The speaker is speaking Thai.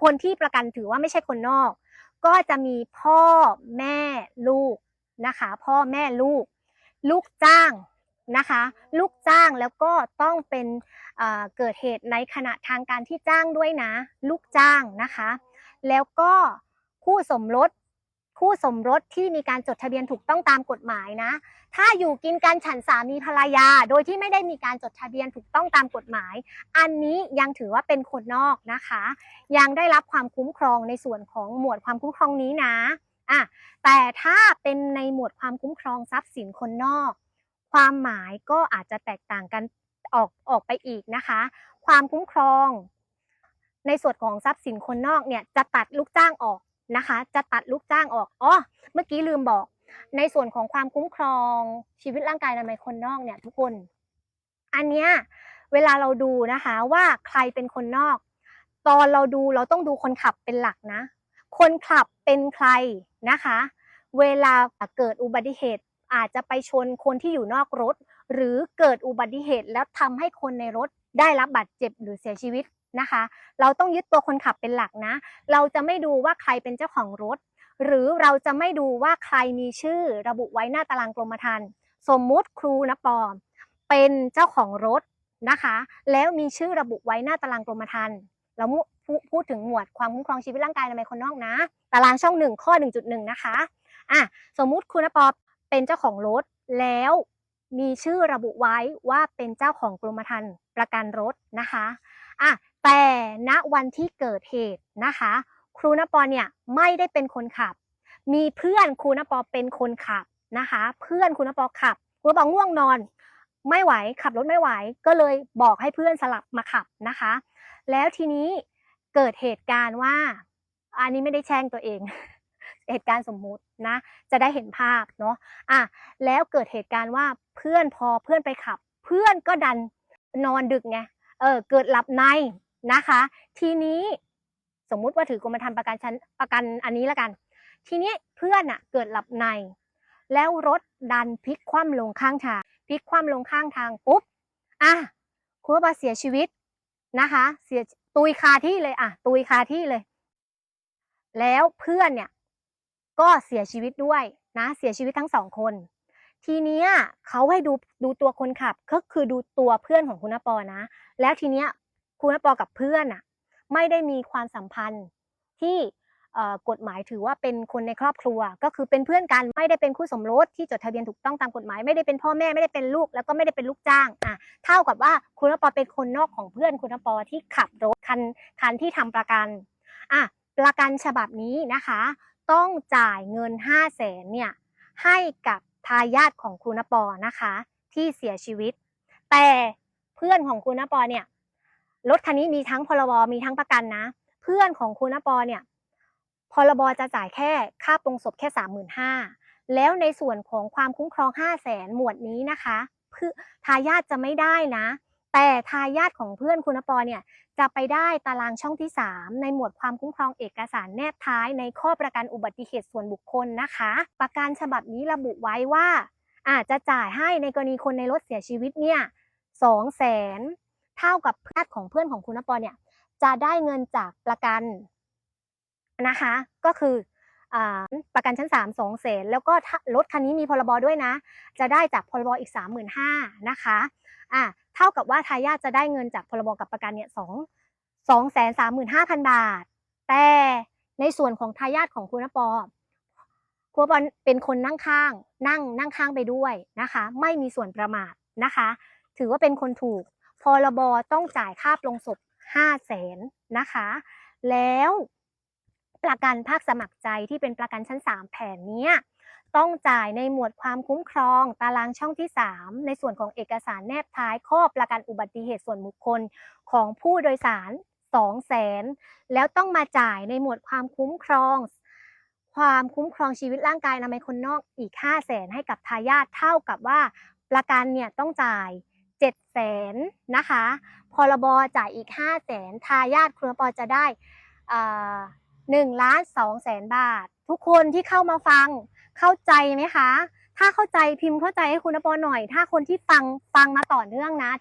คนที่ประกันถือว่าไม่ใช่คนนอก ก็จะมีพ่อแม่ลูกนะคะ พ่อแม่ลูก ลูกจ้างนะคะ ลูกจ้างแล้วก็ต้องเป็นเเกิดเหตุในขณะทางการที่จ้างด้วยนะ ลูกจ้างนะคะ แล้วก็คู่สมรส คู่สมรสที่มีการจดทะเบียนถูกต้องตามกฎหมายนะ ถ้าอยู่กินกันฉันสามีภรรยา โดยที่ไม่ได้มีการจดทะเบียนถูกต้องตามกฎหมาย อันนี้ยังถือว่าเป็นคนนอกนะคะ ยังได้รับความคุ้มครองในส่วนของหมวดความคุ้มครองนี้นะอะแต่ถ้าเป็นในหมวดความคุ้มครองทรัพย์สินคนนอก ความหมายก็อาจจะแตกต่างกันออกออกไปอีกนะคะ ความคุ้มครอง ในส่วนของทรัพย์สินคนนอกเนี่ยจะตัดลูกจ้างออก นะคะ จะตัดลูกจ้างออกอ๋อเมื่อกี้ลืมบอก ในส่วนของความคุ้มครองชีวิตร่างกายนามัยคนนอกเนี่ยทุกคน อันเนี้ยเวลาเราดูนะคะว่าใครเป็นคนนอก ตอนเราดูเราต้องดูคนขับเป็นหลักนะ คนขับเป็นใครนะคะ เวลาเกิดอุบัติเหตุอาจจะไปชนคนที่อยู่นอกรถ หรือเกิดอุบัติเหตุแล้วทำให้คนในรถได้รับบาดเจ็บหรือเสียชีวิต นะคะ เราต้องยึดตัวคนขับเป็นหลักนะ เราจะไม่ดูว่าใครเป็นเจ้าของรถ หรือเราจะไม่ดูว่าใครมีชื่อระบุไว้หน้าตารางกรมธรรม์สมมุติครูนะปอม เป็นเจ้าของรถนะคะ แล้วมีชื่อระบุไว้หน้าตารางกรมธรรม์เรามุพูพูดถึงหมวดความคุ้มครองชีวิตร่างกายอนามัยคนนอกนะ ตารางช่องหนึ่งข้อ 1.1 นะคะอะสมมุติคุณนะปอเป็นเจ้าของรถแล้วมีชื่อระบุไว้ว่าเป็นเจ้าของกรมธรรม์ประกันรถนะคะอะ แต่ณวันที่เกิดเหตุนะคะ ครูนปอเนี่ยไม่ได้เป็นคนขับ มีเพื่อนครูนปอเป็นคนขับนะคะ เพื่อนครูนปอขับครูนปอง่วงนอน ไม่ไหวขับรถไม่ไหว ก็เลยบอกให้เพื่อนสลับมาขับนะคะ แล้วทีนี้เกิดเหตุการณ์ว่า อันนี้ไม่ได้แช่งตัวเอง เหตุการณ์สมมุตินะ จะได้เห็นภาพเนาะอะแล้วเกิดเหตุการณ์ว่าเพื่อนพอเพื่อนไปขับ เพื่อนก็ดันนอนดึกไงเออเกิดหลับใน นะคะ ทีนี้สมมุติว่าถือกรมธรรม์ประกันชั้นประกันอันนี้ละกัน ทีนี้เพื่อนอะเกิดหลับใน แล้วรถดันพลิกคว่ำลงข้างทางพลิกคว่ำลงข้างทางปุ๊บอะคุณว่าเสียชีวิตนะคะ เสียตุยคาที่เลยอะตุยคาที่เลย แล้วเพื่อนเนี่ยก็เสียชีวิตด้วยนะ เสียชีวิตทั้งสองคน ทีเนี้ยเขาให้ดูดูตัวคนขับก็คือดูตัวเพื่อนของคุณนปอนะ แล้วทีเนี้ย คุณนปอกับเพื่อนอะไม่ได้มีความสัมพันธ์ที่กฎหมายถือว่าเป็นคนในครอบครัว ก็คือเป็นเพื่อนกันไม่ได้เป็นคู่สมรสที่จดทะเบียนถูกต้องตามกฎหมายไม่ได้เป็นพ่อแม่ไม่ได้เป็นลูกแล้วก็ไม่ได้เป็นลูกจ้างอะเท่ากับว่าคุณนปอเป็นคนนอกของเพื่อนคุณนปอที่ขับรถคันคันที่ทำประกันอะประกันฉบับนี้นะคะ ต้องจ่ายเงิน 5 0 0แสนเนี่ยให้กับทายาทของคุณนปอนะคะ ที่เสียชีวิต แต่เพื่อนของคุณนปอเนี่ย รถคันนี้มีทั้งพรบมีทั้งประกันนะ เพื่อนของคุณนปอเนี่ยพรบจะจ่ายแค่ค่าปรงศพแค่สามหมื่นห้าแล้วในส่วนของความคุ้มครองห้าแสนหมวดนี้นะคะเพื่อทายาทจะไม่ได้นะ แต่ทายาทของเพื่อนคุณนปอเนี่ยจะไปได้ตารางช่องที่ 3 ในหมวดความคุ้มครองเอกสารแนบท้ายในข้อประกันอุบัติเหตุส่วนบุคคลนะคะ ประกันฉบับนี้ระบุไว้ว่า อาจจะจ่ายให้ในกรณีคนในรถเสียชีวิตเนี่ยสองแสน เท่ากับญาติของเพื่อนของคุณนปอเนี่ยจะได้เงินจากประกันนะคะ ก็คืออประกันชั้น 3 2แสนแล้วก็รถคันนี้มีพรบด้วยนะ จะได้จากพรบอีก 35,000นะคะอ่าเท่ากับว่าทายาทจะได้เงินจากพรบกับประกันเนี่ยสองสองแสนสามหมื่นห้าพันบาท แต่ในส่วนของทายาทของคุณนปอคุณนปอเป็นคนนั่งข้าง นั่งนั่งข้างไปด้วยนะคะ ไม่มีส่วนประมาทนะคะ ถือว่าเป็นคนถูก พรบต้องจ่ายค่าปลงศพห้าแสนนะคะ แล้วประกันภาคสมัครใจที่เป็นประกันชั้น 3 แผนนี้ต้องจ่ายในหมวดความคุ้มครอง ตารางช่องที่ 3 ในส่วนของเอกสารแนบท้ายข้อประกันอุบัติเหตุส่วนบุคคลของผู้โดยสาร2แสนแล้วต้องมาจ่ายในหมวดความคุ้มครอง ความคุ้มครองชีวิตร่างกายนามัยคนนอกอีก5แสนให้กับทายาทเท่ากับว่าประกันเนี่ยต้องจ่าย 7แสนนะคะพรบจ่ายอีก5แสนทายาทคุณปอจะได้หนึ่งล้านสองแสนบาท ทุกคนที่เข้ามาฟังเข้าใจไหมคะ ถ้าเข้าใจพิมพ์เข้าใจให้คุณปอหน่อย ถ้าคนที่ฟังฟังมาต่อเนื่องนะ